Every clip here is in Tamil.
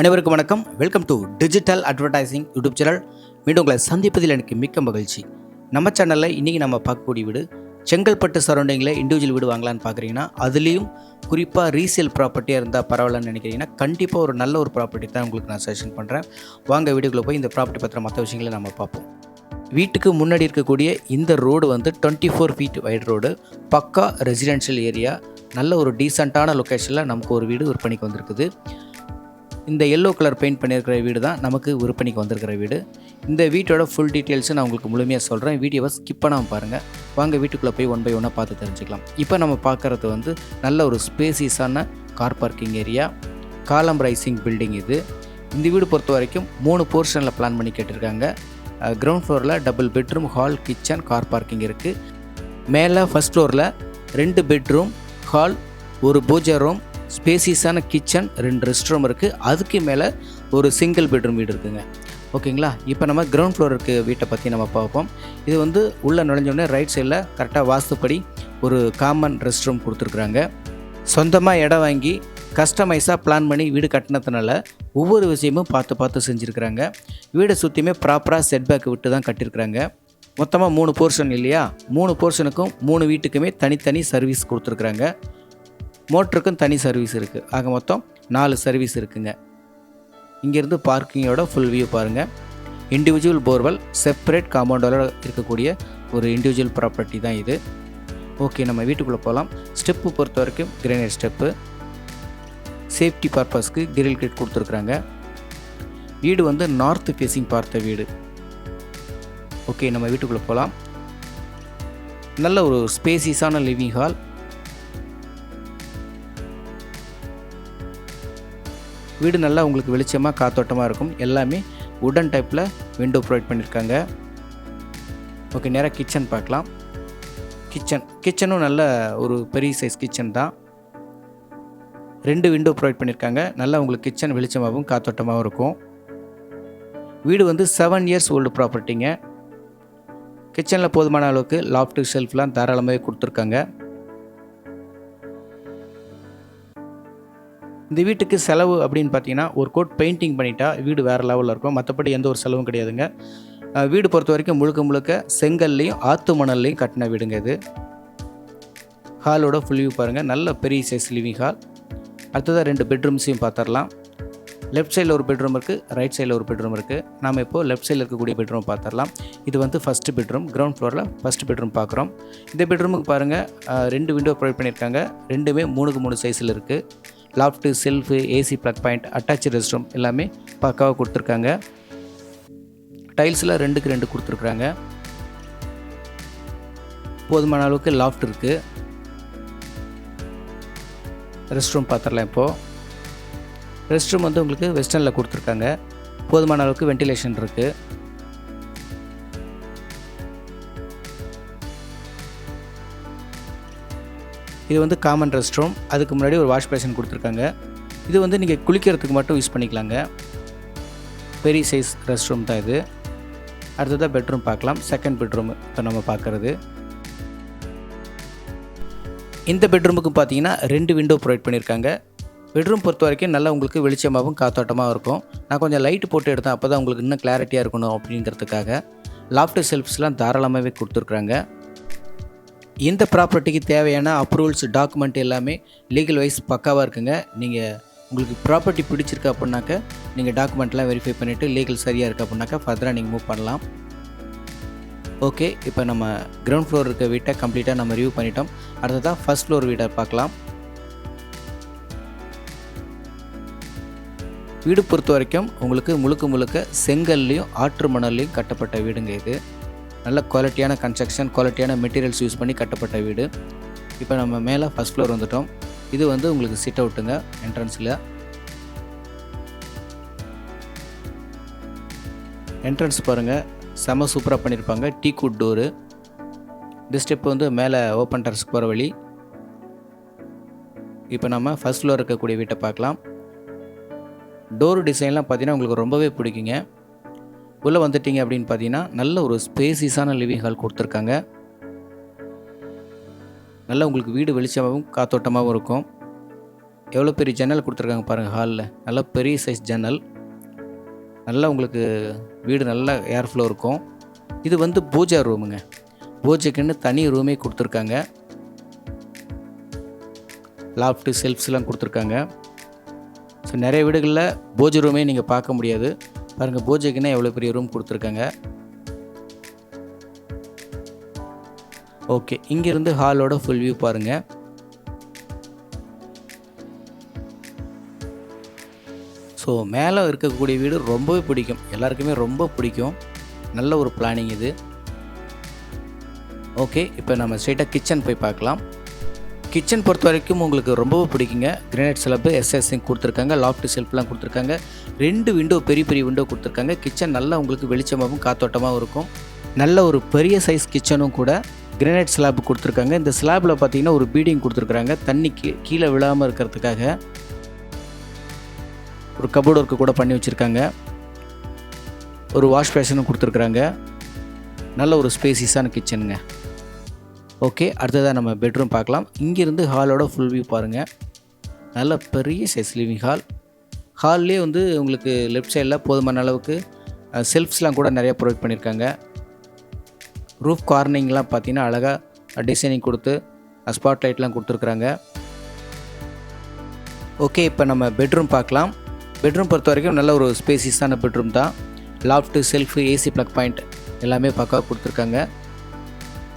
அனைவருக்கும் வணக்கம். Welcome to digital advertising YouTube channel மீண்டும் உங்களை சந்திப்பதில் எனக்கு மிக்க மகிழ்ச்சி. நம்ம சேனலில் இன்றைக்கி நம்ம பார்க்கக்கூடிய வீடு செங்கல்பட்டு சரௌண்டிங்கில் இண்டிவிஜுவல் வீடு வாங்கலான்னு பார்க்குறீங்கன்னா அதுலேயும் குறிப்பாக ரீசேல் ப்ராப்பர்ட்டியாக இருந்தால் பரவாயில்லன்னு நினைக்கிறீங்கன்னா கண்டிப்பாக ஒரு நல்ல ஒரு ப்ராப்பர்ட்டி தான் உங்களுக்கு நான் சஜஷன் பண்ணுறேன் வாங்க வீடுக்குள்ளே போய் இந்த ப்ராப்பர்ட்டி பற்றின மற்ற விஷயங்களை நம்ம பார்ப்போம். வீட்டுக்கு முன்னாடி இருக்கக்கூடிய இந்த ரோடு வந்து twenty four feet wide road பக்கா ரெசிடென்ஷியல் ஏரியா நல்ல ஒரு டீசெண்டான லொக்கேஷனில் நமக்கு ஒரு வீடு விற்பனைக்கு வந்திருக்குது. இந்த எல்லோ கலர் பெயிண்ட் பண்ணியிருக்கிற வீடு தான் நமக்கு விற்பனைக்கு வந்திருக்கிற வீடு. இந்த வீட்டோட ஃபுல் டீட்டெயில்ஸை நான் உங்களுக்கு முழுமையாக சொல்கிறேன் வீடியோவை ஸ்கிப் பண்ணாமல் பாருங்கள் வாங்க வீட்டுக்குள்ளே போய் ஒன் பை ஒன்னாக பார்த்து தெரிஞ்சுக்கலாம். இப்போ நம்ம பார்க்குறது வந்து நல்ல ஒரு ஸ்பேசியஸான கார் பார்க்கிங் ஏரியா காலம் ரைசிங் பில்டிங் இது. இந்த வீடு பொறுத்த வரைக்கும் மூணு போர்ஷனில் பிளான் பண்ணி கேட்டிருக்காங்க. கிரவுண்ட் ஃப்ளோரில் double bedroom hall kitchen car parking இருக்குது மேலே ஃபஸ்ட் ஃப்ளோரில் ரெண்டு பெட்ரூம் ஹால் ஒரு பூஜை ரூம் ஸ்பேசியஸான கிச்சன் ரெண்டு ரெஸ்ட் ரூம் இருக்குது அதுக்கு மேலே ஒரு சிங்கிள் பெட்ரூம் வீடு இருக்குங்க. ஓகேங்களா? இப்போ நம்ம கிரவுண்ட் ஃப்ளோர் இருக்க வீட்டை பற்றி நம்ம பார்ப்போம். இது வந்து உள்ளே நுழைஞ்சோடனே ரைட் சைடில் கரெக்டாக வாஸ்துப்படி ஒரு காமன் ரெஸ்ட் ரூம் கொடுத்துருக்குறாங்க. சொந்தமாக இடம் வாங்கி கஸ்டமைஸாக பிளான் பண்ணி வீடு கட்டினதுனால ஒவ்வொரு விஷயமும் பார்த்து பார்த்து செஞ்சுருக்குறாங்க. வீடை சுற்றியுமே ப்ராப்பராக செட்பேக் விட்டு தான் கட்டியிருக்கிறாங்க மொத்தமாக மூணு போர்ஷன் இல்லையா? மூணு போர்ஷனுக்கும் மூணு வீட்டுக்குமே தனித்தனி சர்வீஸ் கொடுத்துருக்குறாங்க. மோட்டருக்கும் தனி சர்வீஸ் இருக்குது ஆக மொத்தம் நாலு சர்வீஸ் இருக்குங்க. இங்கேருந்து பார்க்கிங்கோட ஃபுல் வியூ பாருங்கள் இண்டிவிஜுவல் போர்வெல் செப்பரேட் காம்பவுண்டோட இருக்கக்கூடிய ஒரு இண்டிவிஜுவல் ப்ராப்பர்ட்டி தான் இது. ஓகே நம்ம வீட்டுக்குள்ளே போகலாம் ஸ்டெப்பு பொறுத்த வரைக்கும் கிரேனைட் ஸ்டெப்பு சேஃப்டி பர்பஸ்க்கு கிரில் கிட் கொடுத்துருக்குறாங்க. வீடு வந்து நார்த் ஃபேஸிங் பார்த்த வீடு. ஓகே நம்ம வீட்டுக்குள்ளே போகலாம் நல்ல ஒரு ஸ்பேசியஸான லிவிங் ஹால் வீடு நல்லா உங்களுக்கு வெளிச்சமாக காத்தோட்டமாக இருக்கும். எல்லாமே உடன் டைப்பில் விண்டோ ப்ரொவைட் பண்ணியிருக்காங்க ஓகே நேராக கிச்சன் பார்க்கலாம். கிச்சன் கிச்சனும் நல்ல ஒரு பெரிய சைஸ் கிச்சன் தான். ரெண்டு விண்டோ ப்ரொவைட் பண்ணியிருக்காங்க நல்லா உங்களுக்கு கிச்சன் வெளிச்சமாகவும் காத்தோட்டமாகவும் இருக்கும். வீடு வந்து செவன் இயர்ஸ் ஓல்டு ப்ராப்பர்ட்டிங்க கிச்சனில் போதுமான அளவுக்கு லாஃப்ட்டு ஷெல்ஃப்லாம் தாராளமாகவே கொடுத்துருக்காங்க. இந்த வீட்டுக்கு செலவு அப்படின்னு பார்த்தீங்கன்னா ஒரு கோட் பெயிண்டிங் பண்ணிட்டா வீடு வேறு லெவலில் இருக்கும். மற்றபடி எந்த ஒரு செலவும் கிடையாதுங்க. வீடு பொறுத்த வரைக்கும் முழுக்க முழுக்க செங்கல்லையும் ஆற்று மணல்லையும் கட்டின வீடுங்க இது. ஹாலோட ஃபுல் வியூ பாருங்கள் நல்ல பெரிய சைஸ் லிவிங் ஹால் அடுத்ததாக ரெண்டு பெட்ரூம்ஸையும் பார்த்துடலாம் லெஃப்ட் சைடில் ஒரு பெட்ரூம் இருக்குது ரைட் சைடில் ஒரு பெட்ரூம் இருக்குது நாம் இப்போது லெஃப்ட் சைடில் இருக்கக்கூடிய பெட்ரூம் பார்த்துடலாம் இது வந்து ஃபஸ்ட்டு பெட்ரூம் கிரவுண்ட் ஃப்ளோரில் ஃபஸ்ட் பெட்ரூம் பார்க்குறோம் இந்த பெட்ரூமுக்கு பாருங்கள் ரெண்டு விண்டோ ப்ரொவைட் பண்ணியிருக்காங்க ரெண்டுமே மூணுக்கு மூணு சைஸில் இருக்குது loft shelf AC plug point attach rest room எல்லாமே பக்காவாக கொடுத்துருக்காங்க. டைல்ஸில் ரெண்டுக்கு ரெண்டு கொடுத்துருக்குறாங்க போதுமான அளவுக்கு லாஃப்ட் இருக்குது ரெஸ்ட் ரூம் பார்த்துடலாம் இப்போது ரெஸ்ட் ரூம் வந்து உங்களுக்கு வெஸ்டர்னில் கொடுத்துருக்காங்க. போதுமான அளவுக்கு வென்டிலேஷன் இருக்குது இது வந்து காமன் ரெஸ்ட் ரூம் அதுக்கு முன்னாடி ஒரு வாஷ் பேஷன் கொடுத்துருக்காங்க. இது வந்து நீங்கள் குளிக்கிறதுக்கு மட்டும் யூஸ் பண்ணிக்கலாங்க. பெரிய சைஸ் ரெஸ்ட் ரூம் தான் இது. அடுத்ததாக பெட்ரூம் பார்க்கலாம். செகண்ட் பெட்ரூம் இப்போ நம்ம பார்க்குறது. இந்த பெட்ரூமுக்கு பார்த்தீங்கன்னா ரெண்டு விண்டோ ப்ரொவைட் பண்ணியிருக்காங்க. பெட்ரூம் பொறுத்த வரைக்கும் நல்லா உங்களுக்கு வெளிச்சமாகவும் காத்தோட்டமாகவும் இருக்கும். நான் கொஞ்சம் லைட்டு போட்டு எடுத்தேன். அப்போ தான் உங்களுக்கு இன்னும் கிளாரிட்டியாக இருக்கணும் அப்படிங்கிறதுக்காக. லாஃப்ட் செல்ஃப்ஸ்லாம் தாராளமாகவே கொடுத்துருக்குறாங்க. இந்த ப்ராப்பர்ட்டிக்கு தேவையான அப்ரூவல்ஸ் டாக்குமெண்ட் எல்லாமே லீகல் வைஸ் பக்காவாக இருக்குங்க. நீங்கள் உங்களுக்கு ப்ராப்பர்ட்டி பிடிச்சிருக்கு அப்படின்னாக்க நீங்கள் டாக்குமெண்ட்லாம் வெரிஃபை பண்ணிவிட்டு லீகல் சரியாக இருக்குது அப்படின்னாக்கா ஃபர்தராக நீங்கள் மூவ் பண்ணலாம். ஓகே இப்போ நம்ம கிரவுண்ட் ஃப்ளோர் இருக்க வீட்டை கம்ப்ளீட்டாக நம்ம ரிவ்யூ பண்ணிட்டோம். அடுத்ததாக ஃபர்ஸ்ட் ஃப்ளோர் வீட்டை பார்க்கலாம். வீடு பொறுத்த வரைக்கும் உங்களுக்கு முழுக்க முழுக்க செங்கல்லையும் ஆற்று மணல்லையும் கட்டப்பட்ட வீடுங்க இது. நல்ல குவாலிட்டியான கன்ஸ்ட்ரக்ஷன் குவாலிட்டியான மெட்டீரியல்ஸ் யூஸ் பண்ணி கட்டப்பட்ட வீடு. இப்போ நம்ம மேலே ஃபஸ்ட் ஃப்ளோர் வந்துட்டோம். இது வந்து உங்களுக்கு சிட் அவுட்டுங்க என்ட்ரன்ஸில் என்ட்ரன்ஸ் பாருங்கள் செம சூப்பராக பண்ணியிருப்பாங்க டீ குட் டோரு இந்த ஸ்டெப் வந்து மேலே ஓப்பன் டெரஸ்க்கு போகிற வழி. இப்போ நம்ம ஃபஸ்ட் ஃப்ளோர் இருக்கக்கூடிய வீட்டை பார்க்கலாம். டோர் டிசைன்லாம் பார்த்தீங்கன்னா உங்களுக்கு ரொம்பவே பிடிக்குங்க. உள்ளே வந்துட்டீங்க அப்படின்னு பார்த்தீங்கன்னா நல்ல ஒரு ஸ்பேசிஸான லிவிங் ஹால் கொடுத்துருக்காங்க. நல்ல உங்களுக்கு வீடு வெளிச்சமாகவும் காத்தோட்டமாகவும் இருக்கும். எவ்வளோ பெரிய ஜன்னல் கொடுத்துருக்காங்க பாருங்கள் ஹாலில். நல்லா பெரிய சைஸ் ஜன்னல். நல்லா உங்களுக்கு வீடு நல்லா ஏர் ஃப்ளோ இருக்கும். இது வந்து பூஜா ரூமுங்க. பூஜைக்குன்னு தனி ரூமே கொடுத்துருக்காங்க. லாஃப்ட்டு செல்ஃப்ஸ்லாம் கொடுத்துருக்காங்க. ஸோ நிறைய வீடுகளில் பூஜை ரூமே நீங்கள் பார்க்க முடியாது. பாருங்கள் பூஜைக்குன்னா எவ்வளோ பெரிய ரூம் கொடுத்துருக்காங்க. ஓகே இங்கேருந்து ஹாலோட ஃபுல் வியூ பாருங்கள் ஸோ மேலே இருக்கக்கூடிய வீடு ரொம்பவே பிடிக்கும். எல்லாருக்குமே ரொம்ப பிடிக்கும். நல்ல ஒரு பிளானிங் இது. ஓகே இப்போ நம்ம ஸ்ட்ரெயிட்டாக கிச்சன் போய் பார்க்கலாம். கிச்சன் பொறுத்த வரைக்கும் உங்களுக்கு ரொம்பவே பிடிக்குங்க. கிரானைட் செலப்பு எஸ்எஸ்சிங் கொடுத்துருக்காங்க லாஃப்ட் செல்ஃப்லாம் கொடுத்துருக்காங்க. ரெண்டு விண்டோ பெரிய பெரிய விண்டோ கொடுத்துருக்காங்க. கிச்சன் நல்லா உங்களுக்கு வெளிச்சமாகவும் காத்தோட்டமாகவும் இருக்கும். நல்ல ஒரு பெரிய சைஸ் கிச்சனும் கூட கிரானைட் ஸ்லாப் கொடுத்துருக்காங்க. இந்த ஸ்லாப்பில் பார்த்தீங்கன்னா ஒரு பீடிங் கொடுத்துருக்குறாங்க. தண்ணி கீ கீழே விழாமல் இருக்கிறதுக்காக ஒரு கபோர்டு ஒர்க்கு கூட பண்ணி வச்சுருக்காங்க. ஒரு வாஷ் பேஷனும் கொடுத்துருக்குறாங்க. நல்ல ஒரு ஸ்பேசிஸான கிச்சனுங்க ஓகே அடுத்ததாக நம்ம பெட்ரூம் பார்க்கலாம். இங்கேருந்து ஹாலோட ஃபுல் வியூ பாருங்கள் நல்ல பெரிய சைஸ் லிவிங் ஹால் ஹால்லே வந்து உங்களுக்கு லெஃப்ட் சைடில் போதுமான அளவுக்கு செல்ஃப்ஸ்லாம் கூட நிறைய ப்ரொவைட் பண்ணியிருக்காங்க. ரூஃப் கார்னிங்லாம் பார்த்தீங்கன்னா அழகாக டிசைனிங் கொடுத்து ஸ்பாட் லைட்லாம் கொடுத்துருக்குறாங்க. ஓகே இப்போ நம்ம பெட்ரூம் பார்க்கலாம். பெட்ரூம் பொறுத்த வரைக்கும் நல்ல ஒரு ஸ்பேசியஸான பெட்ரூம் தான். Loft shelf AC plug point எல்லாமே பக்காவாக கொடுத்துருக்காங்க.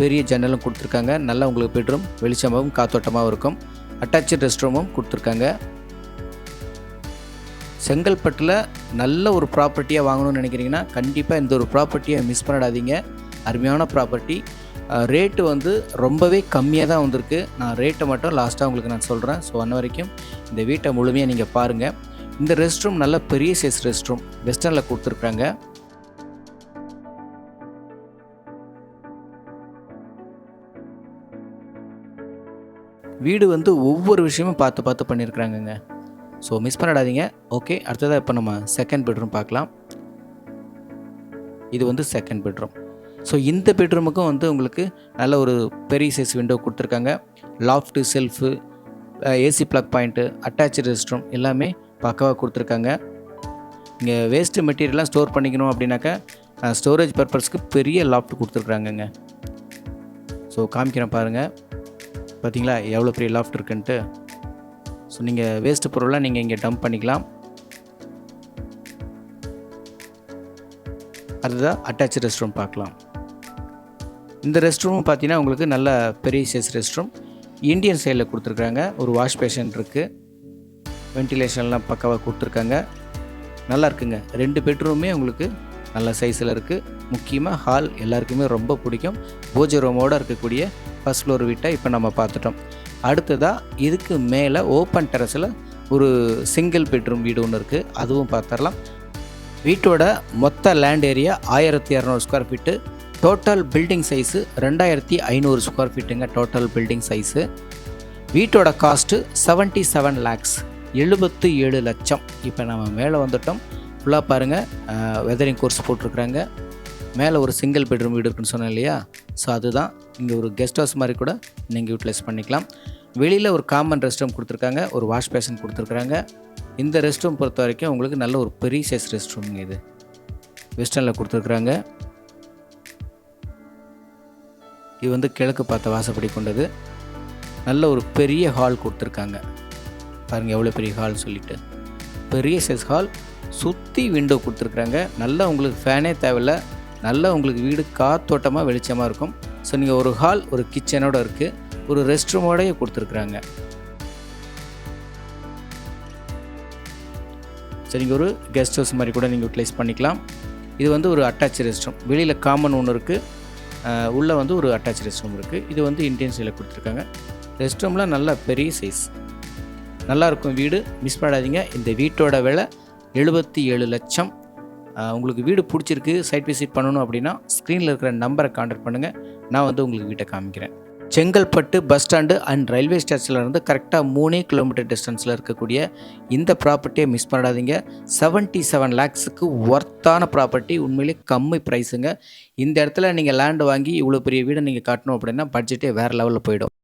பெரிய ஜன்னலும் கொடுத்துருக்காங்க. நல்லா உங்களுக்கு பெட்ரூம் வெளிச்சமாகவும் காத்தோட்டமாகவும் இருக்கும். அட்டாச்சு ரெஸ்ட் ரூமும் கொடுத்துருக்காங்க. செங்கல்பட்டில் நல்ல ஒரு ப்ராப்பர்ட்டியாக வாங்கணும்னு நினைக்கிறீங்கன்னா கண்டிப்பாக இந்த ஒரு ப்ராப்பர்ட்டியை மிஸ் பண்ணிடாதீங்க அருமையான ப்ராப்பர்ட்டி. ரேட்டு வந்து ரொம்பவே கம்மியாக தான் வந்திருக்கு. நான் ரேட்டை மட்டும் லாஸ்ட்டாக உங்களுக்கு நான் சொல்கிறேன் ஸோ அன்ன வரைக்கும் இந்த வீட்டை முழுமையாக நீங்கள் பாருங்கள் இந்த ரெஸ்ட் ரூம் நல்ல பெரிய சைஸ் ரெஸ்ட் ரூம் வெஸ்டர்னில் கொடுத்துருக்காங்க. வீடு வந்து ஒவ்வொரு விஷயமும் பார்த்து பார்த்து பண்ணியிருக்கிறாங்கங்க. ஸோ மிஸ் பண்ணிடாதீங்க. ஓகே அடுத்ததாக இப்போ நம்ம செகண்ட் பெட்ரூம் பார்க்கலாம். இது வந்து செகண்ட் பெட்ரூம் ஸோ இந்த பெட்ரூமுக்கும் வந்து உங்களுக்கு நல்ல ஒரு பெரிய சைஸ் விண்டோ கொடுத்துருக்காங்க. Loft shelf AC plug point attach rest room எல்லாமே பக்காவாக கொடுத்துருக்காங்க. இங்கே வேஸ்ட்டு மெட்டீரியல்லாம் ஸ்டோர் பண்ணிக்கணும் அப்படின்னாக்கா ஸ்டோரேஜ் பர்பஸ்க்கு பெரிய லாஃப்ட் கொடுத்துருக்குறாங்கங்க. ஸோ காமிக்கிறேன் பாருங்கள் பார்த்தீங்களா? எவ்வளோ பெரிய லாஃப்ட் இருக்குன்ட்டு. ஸோ நீங்கள் வேஸ்ட்டு பொருளாக நீங்கள் இங்கே டம்ப் பண்ணிக்கலாம். அதுதான் அட்டாச் ரெஸ்ட் ரூம் பார்க்கலாம். இந்த ரெஸ்ட் ரூமும் பார்த்தீங்கன்னா உங்களுக்கு நல்ல பெரிய சைஸ் ரெஸ்ட் ரூம் இந்தியன் சைடில் கொடுத்துருக்காங்க ஒரு வாஷ் பேஷன் இருக்குது வென்டிலேஷன்லாம் பக்காவாக கொடுத்துருக்காங்க. நல்லா இருக்குங்க. ரெண்டு பெட்ரூமே உங்களுக்கு நல்ல சைஸில் இருக்குது முக்கியமாக ஹால் எல்லாருக்குமே ரொம்ப பிடிக்கும். பூஜை ரூமோடு இருக்கக்கூடிய ஃபஸ்ட் ஃப்ளோர் வீட்டை இப்போ நம்ம பார்த்துட்டோம். அடுத்ததாக இதுக்கு மேலே ஓப்பன் டெரஸில் ஒரு சிங்கிள் பெட்ரூம் வீடு ஒன்று இருக்குது அதுவும் பார்த்துடலாம். வீட்டோட மொத்த லேண்ட் ஏரியா ஆயிரத்தி இரநூறு square feet total building size ரெண்டாயிரத்தி ஐநூறு ஸ்கொயர் ஃபீட்டுங்க டோட்டல் பில்டிங் சைஸு வீட்டோட காஸ்ட்டு செவன்ட்டி செவன் லேக்ஸ் எழுபத்து ஏழு லட்சம். இப்போ நம்ம மேலே வந்துட்டோம். ஃபுல்லாக பாருங்கள் வெதரிங் கோர்ஸ் போட்டிருக்குறாங்க. மேலே ஒரு சிங்கிள் பெட்ரூம் வீடு இருக்குன்னு சொன்னேன் இல்லையா? ஸோ அதுதான். இங்கே ஒரு கெஸ்ட் ஹவுஸ் மாதிரி கூட நீங்கள் யூட்டிலைஸ் பண்ணிக்கலாம். வெளியில் ஒரு காமன் ரெஸ்ட் ரூம் கொடுத்துருக்காங்க ஒரு வாஷ் பேஷன் கொடுத்துருக்குறாங்க. இந்த ரெஸ்ட் ரூம் பொறுத்த வரைக்கும் உங்களுக்கு நல்ல ஒரு பெரிய சைஸ் ரெஸ்ட் ரூம்ங்க இது. வெஸ்டர்னில் கொடுத்துருக்குறாங்க. இது வந்து கிழக்கு பார்த்த வாசப்படி கொண்டது. நல்ல ஒரு பெரிய ஹால் கொடுத்துருக்காங்க. பாருங்கள் எவ்வளோ பெரிய ஹால் சொல்லிட்டு. பெரிய சைஸ் ஹால் சுற்றி விண்டோ கொடுத்துருக்குறாங்க. நல்லா உங்களுக்கு ஃபேனே தேவையில்ல. நல்லா உங்களுக்கு வீடு காத்தோட்டமாக வெளிச்சமாக இருக்கும். ஸோ நீங்கள் ஒரு ஹால் ஒரு கிச்சனோட இருக்குது ஒரு ரெஸ்ட் ரூமோடய கொடுத்துருக்குறாங்க. ஸோ நீங்கள் ஒரு கெஸ்ட் ஹவுஸ் மாதிரி கூட நீங்கள் யூட்டிலைஸ் பண்ணிக்கலாம். இது வந்து ஒரு அட்டாச் ரெஸ்ட் ரூம் வெளியில் காமன் ஒன்று இருக்குது உள்ளே வந்து ஒரு அட்டாச் ரெஸ்ட் ரூம் இருக்குது இது வந்து இந்தியன் ஸ்டைலில் கொடுத்துருக்காங்க. ரெஸ்ட் ரூம்லாம் நல்ல பெரிய சைஸ் நல்லாயிருக்கும் வீடு. மிஸ் பண்ணாதீங்க. இந்த வீட்டோட விலை எழுபத்தி ஏழு லட்சம். உங்களுக்கு வீடு பிடிச்சிருக்கு சைட் விசிட் பண்ணணும் அப்படின்னா ஸ்க்ரீனில் இருக்கிற நம்பரை காண்டாக்ட் பண்ணுங்கள் நான் வந்து உங்களுக்கு வீட்டை காமிக்கிறேன். Chengalpattu bus stand and railway ஸ்டேஷன்லேருந்து கரெக்டாக மூணே கிலோமீட்டர் டிஸ்டன்ஸில் இருக்கக்கூடிய இந்த ப்ராப்பர்ட்டியை மிஸ் பண்ணாதீங்க. செவன்ட்டி செவன் லேக்ஸுக்கு ஒர்த்தான ப்ராப்பர்ட்டி உண்மையிலே கம்மி ப்ரைஸுங்க இந்த இடத்துல நீங்கள் லேண்டு வாங்கி இவ்வளோ பெரிய வீடை நீங்கள் காட்டணும் அப்படின்னா பட்ஜெட்டே வேறு லெவலில் போயிடும்.